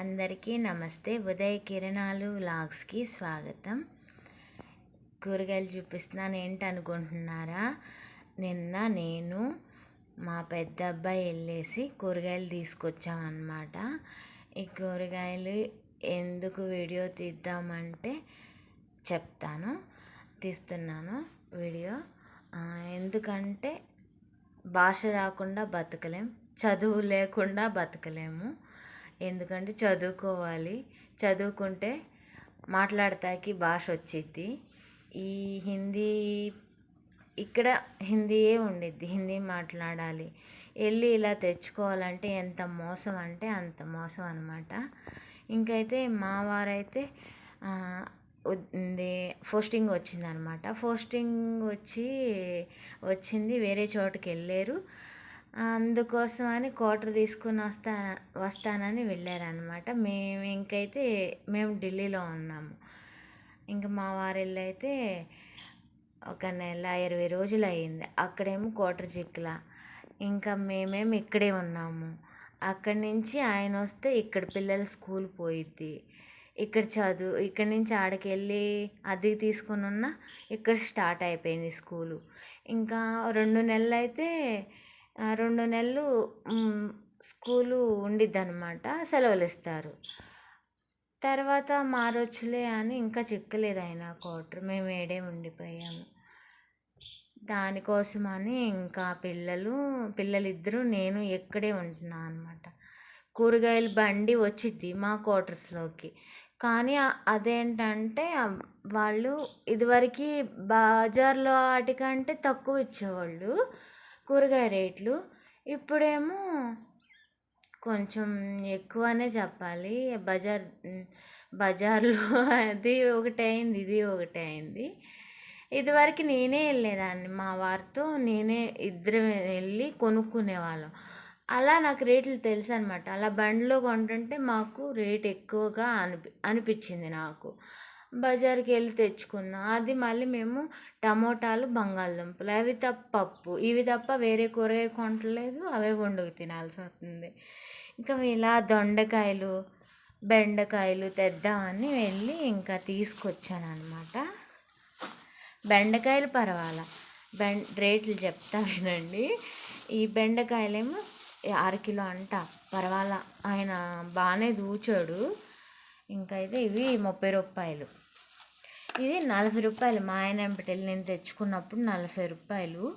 అందరికీ నమస్తే. ఉదయ కిరణాలు వ్లాగ్స్కి స్వాగతం. కూరగాయలు చూపిస్తున్నాను ఏంటి అనుకుంటున్నారా నిన్న నేను మా పెద్ద అబ్బాయి వెళ్ళేసి కూరగాయలు తీసుకొచ్చామన్నమాట. ఈ కూరగాయలు ఎందుకు వీడియో తీద్దామంటే చెప్తాను తీస్తున్నాను వీడియో. ఎందుకంటే భాష రాకుండా బతకలేం చదువు లేకుండా బతకలేము. ఎందుకంటే చదువుకోవాలి. చదువుకుంటే మాట్లాడతాకి భాష వచ్చిద్ది. ఈ హిందీ ఇక్కడ హిందీయే ఉండిద్ది. హిందీ మాట్లాడాలి. వెళ్ళి ఇలా తెచ్చుకోవాలంటే ఎంత మోసం అంటే అంత మోసం అనమాట ఇంకైతే మా వారైతే పోస్టింగ్ వచ్చిందనమాట పోస్టింగ్ వచ్చి వచ్చింది వేరే చోటుకి వెళ్ళారు అందుకోసమని కోటర్ తీసుకుని వస్తా వస్తానని వెళ్ళారనమాట మేము ఇంకైతే మేము ఢిల్లీలో ఉన్నాము. ఇంకా మా వారిల్లు అయితే ఒక నెల ఇరవై రోజులు అయ్యింది. అక్కడేమో కోటర్ చిక్కుల ఇంకా మేమేమి ఇక్కడే ఉన్నాము. అక్కడి నుంచి ఆయన వస్తే ఇక్కడ పిల్లల స్కూల్ పోయిద్ది. ఇక్కడ చదువు ఇక్కడి నుంచి ఆడకెళ్ళి అది తీసుకుని ఉన్న ఇక్కడ స్టార్ట్ అయిపోయింది స్కూలు. ఇంకా రెండు నెలలు అయితే రెండు నెలలు స్కూలు ఉండిద్ది అనమాట సెలవులు ఇస్తారు తర్వాత మారొచ్చులే అని ఇంకా చిక్కలేదు ఆయన క్వార్టర్. మేము ఏడే ఉండిపోయాము దానికోసమని ఇంకా పిల్లలు పిల్లలిద్దరూ నేను ఇక్కడే ఉంటున్నాను అనమాట కూరగాయల బండి వచ్చిద్ది మా క్వార్టర్స్లోకి. కానీ అదేంటంటే వాళ్ళు ఇదివరకు బజార్లో వాటికంటే తక్కువ ఇచ్చేవాళ్ళు కూరగాయ రేట్లు. ఇప్పుడేమో కొంచెం ఎక్కువనే చెప్పాలి. బజార్ బజార్లో అది ఒకటి అయింది ఇది ఒకటి అయింది. ఇదివరకు నేనే వెళ్ళేదాన్ని. మా వారితో నేనే ఇద్దరం వెళ్ళి కొనుక్కునేవాళ్ళం అలా నాకు రేట్లు తెలుసు అనమాట అలా బండిలో కొంటుంటే మాకు రేట్ ఎక్కువగా అనిపి అనిపించింది నాకు. బజార్కి వెళ్ళి తెచ్చుకున్నాం. అది మళ్ళీ మేము టమోటాలు బంగాళదుంపలు అవి తప్ప పప్పు. ఇవి తప్ప వేరే కూరగాయ కొనట్లేదు అవే వండుకు తినాల్సి వస్తుంది. ఇంకా ఇలా దొండకాయలు బెండకాయలు తెద్దామని వెళ్ళి ఇంకా తీసుకొచ్చాను అనమాట బెండకాయలు పర్వాలా. బెండ రేట్లు చెప్తా వినండి. ఈ బెండకాయలేమో అరకిలో అంట. పర్వాలా. ఆయన బాగానే దూచాడు. ఇంకైతే ఇవి ముప్పై రూపాయలు. ఇది నలభై రూపాయలు. మా ఆయన ఎంపటెళ్ళి నేను తెచ్చుకున్నప్పుడు నలభై రూపాయలు.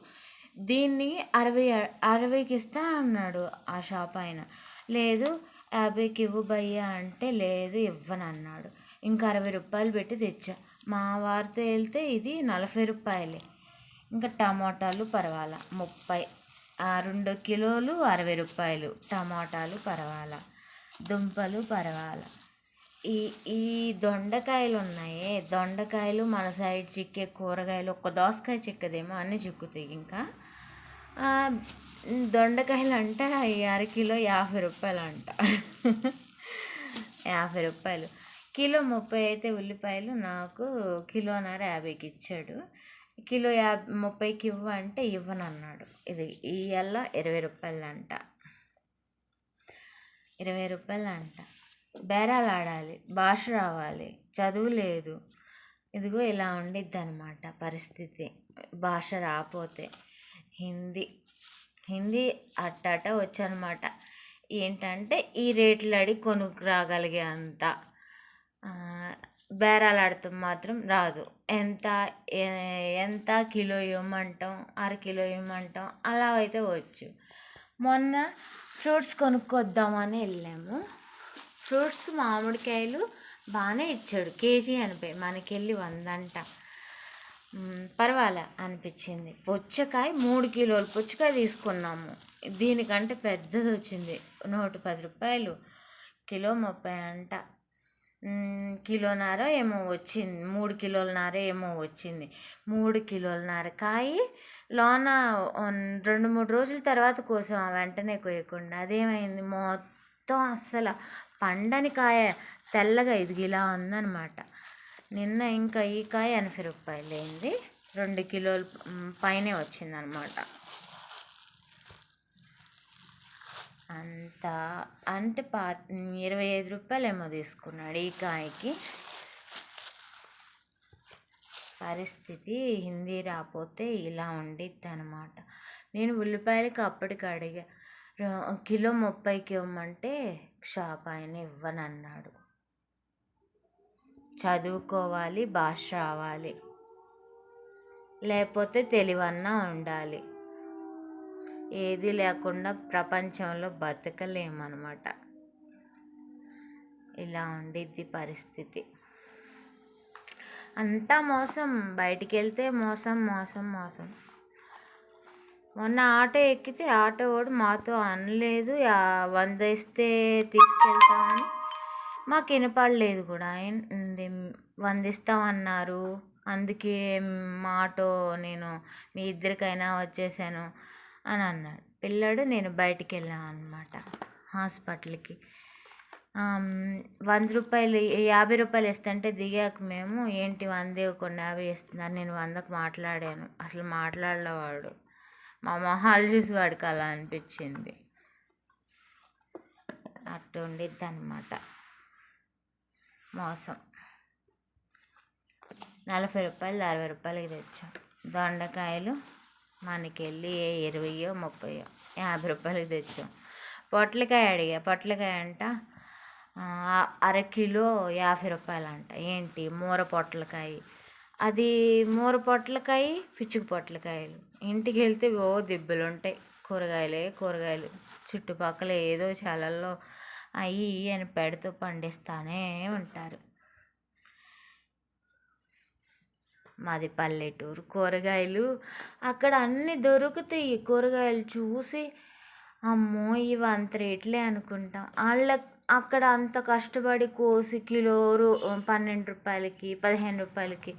దీన్ని అరవై అరవైకి ఇస్తా అన్నాడు ఆ షాప్ ఆయన. లేదు యాభైకి ఇవ్వు భయ్యా అంటే లేదు ఇవ్వను అన్నాడు. ఇంకా అరవై రూపాయలు పెట్టి తెచ్చా. మా వారితో వెళ్తే ఇది నలభై రూపాయలే. ఇంకా టమాటాలు పర్వాలా. ముప్పై ఆ రెండు కిలోలు అరవై రూపాయలు. టమాటాలు పర్వాలా. దుంపలు పర్వాలా. ఈ ఈ దొండకాయలు ఉన్నాయే దొండకాయలు మన సైడ్ చిక్కే కూరగాయలు ఒక్క దోసకాయ చిక్కదేమో అన్నీ చిక్కుతాయి ఇంకా. దొండకాయలు అంటే ఈ అరకిలో యాభై రూపాయలు అంట యాభై రూపాయలు. కిలో ముప్పై అయితే ఉల్లిపాయలు నాకు కిలోన్నర యాభైకి ఇచ్చాడు కిలో యాభై ముప్పైకి ఇవ్వ అంటే ఇవ్వను అన్నాడు ఇది ఇవాళ ఇరవై రూపాయలు అంట ఇరవై రూపాయలు అంట బేరాలు ఆడాలి భాష రావాలి చదువు లేదు. ఇదిగో ఇలా ఉండిద్ది అనమాట పరిస్థితి. భాష రాపోతే హిందీ హిందీ అట్టట వచ్చనమాట ఏంటంటే ఈ రేట్లు అడి కొనుక్కు రాగలిగే అంత ఆ, బేరాలు మాత్రం రాదు. ఎంత ఎంత కిలో ఇవ్వమంటాం అర కిలో ఇవ్వమంటాం అలా అయితే వచ్చు. మొన్న ఫ్రూట్స్ కొనుక్కొద్దామని వెళ్ళాము. ఫ్రూట్స్ మామిడికాయలు బాగానే ఇచ్చాడు. కేజీ ఎనభై మనకెళ్ళి వందంట. పర్వాలే అనిపించింది. పుచ్చకాయ మూడు కిలోలు పుచ్చకాయ తీసుకున్నాము. దీనికంటే పెద్దది వచ్చింది. నూట పది రూపాయలు. కిలో ముప్పై అంట. కిలోనార కిలోన్నర ఏమో వచ్చింది. మూడు కిలోలన్నర ఏమో వచ్చింది. మూడు కిలోలన్నర కాయ లోన రెండు మూడు రోజుల తర్వాత కోసాం. వెంటనే కోయకుండా అదేమైంది? మొత్తం మొత్తం అస్సలు పండని కాయ తెల్లగా ఇది ఇలా ఉందన్నమాట. నిన్న ఇంకా ఈ కాయ ఎనభై రూపాయలు అయింది రెండు కిలోలు పైనే వచ్చిందనమాట అంత అంటే పా ఇరవై ఐదు రూపాయలు ఏమో తీసుకున్నాడు ఈ కాయకి. పరిస్థితి హిందీ రాకపోతే ఇలా ఉండిద్ది అనమాట నేను ఉల్లిపాయలకి అప్పటికి అడిగా కిలో ముప్పైకి ఇవ్వమంటే షాప్ ఆయన ఇవ్వనన్నాడు. చదువుకోవాలి భాష రావాలి లేకపోతే తెలివన్నా ఉండాలి. ఏది లేకుండా ప్రపంచంలో బతకలేమన్నమాట. ఇలా ఉండిద్ది పరిస్థితి. అంతా మోసం బయటికి వెళ్తే మోసం మోసం మోసం. మొన్న ఆటో ఎక్కితే ఆటో వాడు మాతో అనలేదు. వంద ఇస్తే తీసుకెళ్తామని మాకు వినపడలేదు కూడా. వంద ఇస్తామన్నారు. అందుకే మా ఆటో నేను మీ ఇద్దరికైనా వచ్చేసాను అని అన్నాడు. పిల్లాడు నేను బయటికి వెళ్ళాను అనమాట హాస్పిటల్కి. వంద రూపాయలు యాభై రూపాయలు ఇస్తుంటే దిగాక మేము ఏంటి వంద ఇవ్వకుండా యాభై ఇస్తున్నారు నేను వందకు మాట్లాడాను. అసలు మాట్లాడలేవాడు మా మొహాలు చూసి వాడికి అలా అనిపించింది అట్టు ఉండిద్ది అనమాట మోసం. నలభై రూపాయలు అరవై రూపాయలకి తెచ్చాం. దొండకాయలు మనకెళ్ళి ఏ ఇరవయో ముప్పయో యాభై రూపాయలకి తెచ్చాం. పొట్లకాయ అడిగా. పొట్లకాయ అంట అరకిలో అర కిలో యాభై రూపాయలు అంట ఏంటి? మూర పొట్లకాయ. అది మూర పొట్లకాయ పిచ్చుకు పొట్లకాయలు. ఇంటికి వెళ్తే ఓ దిబ్బలు ఉంటాయి కూరగాయలే కూరగాయలు. చుట్టుపక్కల ఏదో చాలల్లో అయ్యి అని పెడుతూ పండిస్తూనే ఉంటారు. మాది పల్లెటూరు కూరగాయలు. అక్కడ అన్నీ దొరుకుతాయి. కూరగాయలు చూసి అమ్మో ఇవి అంత రేట్లే అనుకుంటాం. వాళ్ళ అక్కడ అంత కష్టపడి కోసి కిలో రూ- పన్నెండు రూపాయలకి పదిహేను రూపాయలకి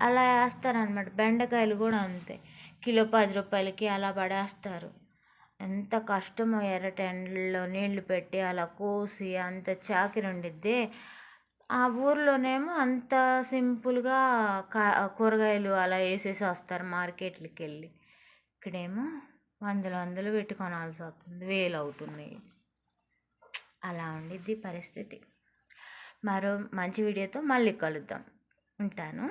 అలా వేస్తారనమాట బెండకాయలు కూడా అంతే. కిలో పది రూపాయలకి అలా పడేస్తారు. ఎంత కష్టమో ఎర్రటి ఎండల్లో నీళ్ళు పెట్టి అలా కోసి అంత చాకిరి ఉండిద్ది. ఆ ఊర్లోనేమో అంత సింపుల్గా కా కూరగాయలు అలా వేసేసి వస్తారు మార్కెట్లకి వెళ్ళి ఇక్కడేమో వందలు వందలు పెట్టి కొనాల్సి వస్తుంది వేలు అవుతున్నాయి. అలా ఉండిద్ది పరిస్థితి. మరో మంచి వీడియోతో మళ్ళీ కలుద్దాం. ఉంటాను.